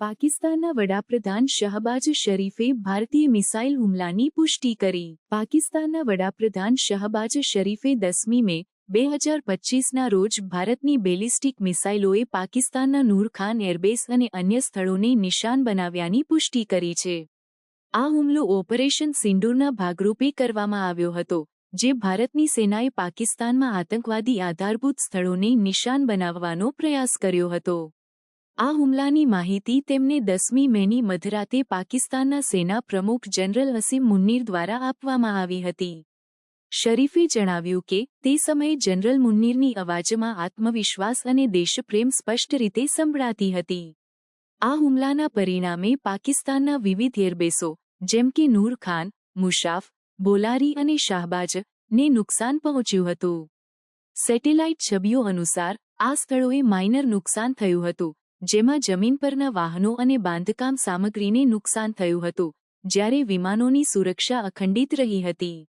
પાકિસ્તાનના વડાપ્રધાન શહબાજ શરીફે ભારતીય મિસાઇલ હુમલાની પુષ્ટિ કરી. પાકિસ્તાનના વડાપ્રધાન શહબાજ શરીફે દસમી મે, બે હજાર પચીસના રોજ ભારતની બેલિસ્ટિક મિસાઇલોએ પાકિસ્તાનના નૂરખાન એરબેસ અને અન્ય સ્થળોને નિશાન બનાવ્યાની પુષ્ટિ કરી છે. આ હુમલો ઓપરેશન સિંદૂરના ભાગરૂપે કરવામાં આવ્યો હતો, જે ભારતની સેનાએ પાકિસ્તાનમાં આતંકવાદી આધારભૂત સ્થળોને નિશાન બનાવવાનો પ્રયાસ કર્યો હતો. આ હુમલાની માહિતી તેમને દસમી મેની મધરાતે પાકિસ્તાનના સેના પ્રમુખ જનરલ વસીમ મુન્નીર દ્વારા આપવામાં આવી હતી. શરીફે જણાવ્યું કે, તે સમયે જનરલ મુન્નીરની અવાજમાં આત્મવિશ્વાસ અને દેશપ્રેમ સ્પષ્ટ રીતે સંભળાતી હતી. આ હુમલાના પરિણામે પાકિસ્તાનના વિવિધ એરબેસો જેમ કે નૂર ખાન, મુશાફ, બોલારી અને શાહબાજ, ને નુકસાન પહોંચ્યું હતું. સેટેલાઇટ છબીઓ અનુસાર, આ સ્થળોએ માઇનર નુકસાન થયું હતું જેમાં જમીન પરના વાહનો અને બાંધકામ સામગ્રીને નુકસાન થયું હતું, જ્યારે વિમાનોની સુરક્ષા અખંડિત રહી હતી.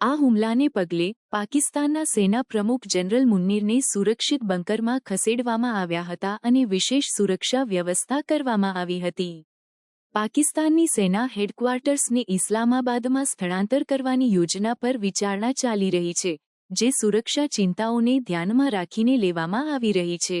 આ હુમલાને પગલે પાકિસ્તાનના સેના પ્રમુખ જનરલ મુન્નીરને સુરક્ષિત બંકરમાં ખસેડવામાં આવ્યા હતા અને વિશેષ સુરક્ષા વ્યવસ્થા કરવામાં આવી હતી. પાકિસ્તાનની સેના હેડક્વાર્ટર્સને ઇસ્લામાબાદમાં સ્થળાંતર કરવાની યોજના પર વિચારણા ચાલી રહી છે, જે સુરક્ષા ચિંતાઓને ધ્યાનમાં રાખીને લેવામાં આવી રહી છે.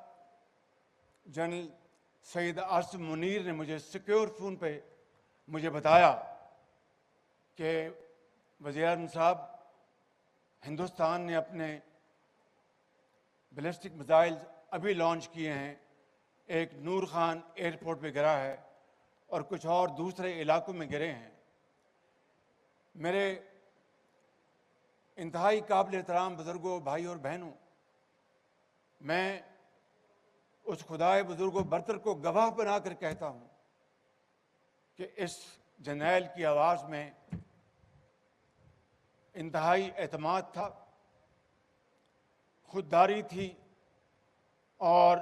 جنرل سید آصف منیر نے مجھے سیکیور فون پہ مجھے بتایا کہ وزیر صاحب، ہندوستان نے اپنے بلسٹک میزائل ابھی لانچ کیے ہیں۔ ایک نور خان ایئرپورٹ پہ گرا ہے اور کچھ اور دوسرے علاقوں میں گرے ہیں۔ میرے انتہائی قابل احترام بزرگوں بھائی اور بہنوں، میں اس خدائے بزرگ و برتر کو گواہ بنا کر کہتا ہوں کہ اس جنیل کی آواز میں انتہائی اعتماد تھا، خودداری تھی اور